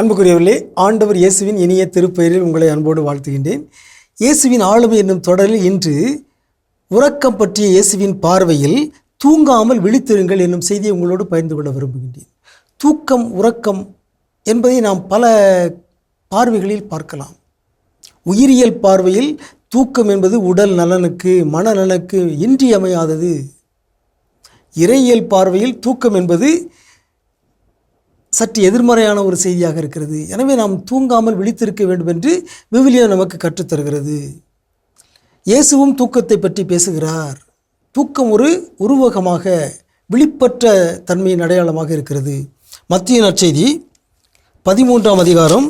அன்புக்குரியவர்களே ஆண்டவர் இயேசுவின் இனிய திருப்பெயரில் உங்களை அன்போடு வாழ்த்துகின்றேன். இயேசுவின் ஆளுமை என்னும் தொடரில் இன்று உறக்கம் பற்றிய இயேசுவின் பார்வையில் தூங்காமல் விழித்திருங்கள் என்னும் செய்தியை உங்களோடு பகிர்ந்து கொள்ள விரும்புகின்றேன். தூக்கம் உறக்கம் என்பதை நாம் பல பார்வைகளில் பார்க்கலாம். உயிரியல் பார்வையில் தூக்கம் என்பது உடல் நலனுக்கு மனநலனுக்கு இன்றியமையாதது. இறையியல் பார்வையில் தூக்கம் என்பது சற்று எதிர்மறையான ஒரு செய்தியாக இருக்கிறது. எனவே நாம் தூங்காமல் விழித்திருக்க வேண்டும் என்று விவிலியம் நமக்கு கற்றுத்தருகிறது. இயேசுவும் தூக்கத்தை பற்றி பேசுகிறார். தூக்கம் ஒரு உருவகமாக விழிப்பற்ற தன்மையின் அடையாளமாக இருக்கிறது. மத்திய நற்செய்தி பதிமூன்றாம் அதிகாரம்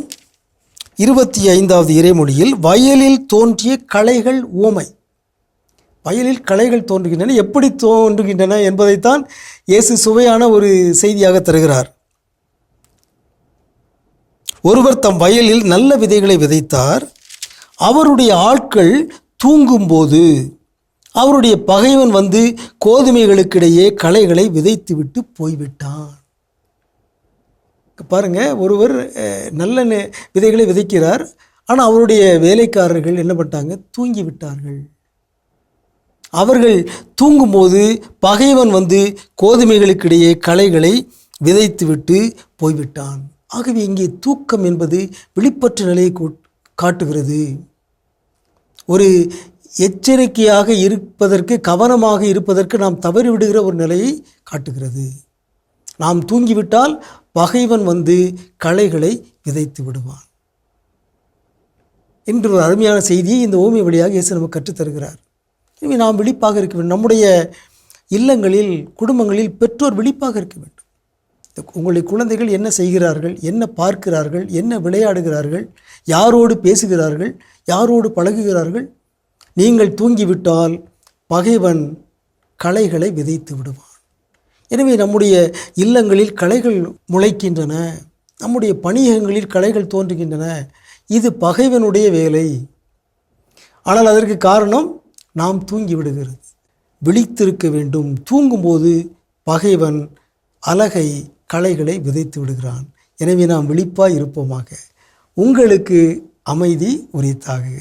இருபத்தி ஐந்தாவது இறைமொழியில் வயலில் தோன்றிய களைகள் ஓமை. வயலில் களைகள் தோன்றுகின்றன. எப்படி தோன்றுகின்றன என்பதைத்தான் இயேசு சுவையான ஒரு செய்தியாக தருகிறார். ஒருவர் தம் வயலில் நல்ல விதைகளை விதைத்தார். அவருடைய ஆட்கள் தூங்கும்போது அவருடைய பகைவன் வந்து கோதுமைகளுக்கிடையே களைகளை விதைத்துவிட்டு போய்விட்டான். பாருங்க ஒருவர் நல்ல விதைகளை விதைக்கிறார். ஆனால் அவருடைய வேலைக்காரர்கள் என்ன பண்ணிட்டாங்க? தூங்கி விட்டார்கள் அவர்கள் தூங்கும்போது பகைவன் வந்து கோதுமைகளுக்கிடையே களைகளை விதைத்துவிட்டு போய்விட்டான். ஆகவே இங்கே தூக்கம் என்பது விழிப்பற்ற நிலையை காட்டுகிறது. ஒரு எச்சரிக்கையாக இருப்பதற்கு கவனமாக இருப்பதற்கு நாம் தவறிவிடுகிற ஒரு நிலையை காட்டுகிறது. நாம் தூங்கிவிட்டால் பகைவன் வந்து களைகளை விதைத்து விடுவான். என்று ஒரு அருமையான செய்தியை இந்த ஓமிய வழியாக இயேசு நமக்கு கற்றுத் தருகிறார். எனவே நாம் விழிப்பாக இருக்க வேண்டும். நம்முடைய இல்லங்களில் குடும்பங்களில் பெற்றோர் விழிப்பாக இருக்க வேண்டும். உங்களுடைய குழந்தைகள் என்ன செய்கிறார்கள் என்ன பார்க்கிறார்கள் என்ன விளையாடுகிறார்கள் யாரோடு பேசுகிறார்கள் யாரோடு பழகுகிறார்கள்? நீங்கள் தூங்கிவிட்டால் பகைவன் களைகளை விதைத்து விடுவான். எனவே நம்முடைய இல்லங்களில் களைகள் முளைக்கின்றன நம்முடைய பணியகங்களில் களைகள் தோன்றுகின்றன. இது பகைவனுடைய வேலை. ஆனால் அதற்கு காரணம் நாம் தூங்கி விடுகிறது விழித்திருக்க வேண்டும். தூங்கும்போது பகைவன் அலகை களைகளை விதைத்து விடுகிறான். எனவே நாம் விழிப்பாய் இருப்போமாக. உங்களுக்கு அமைதி உரித்தாகுக.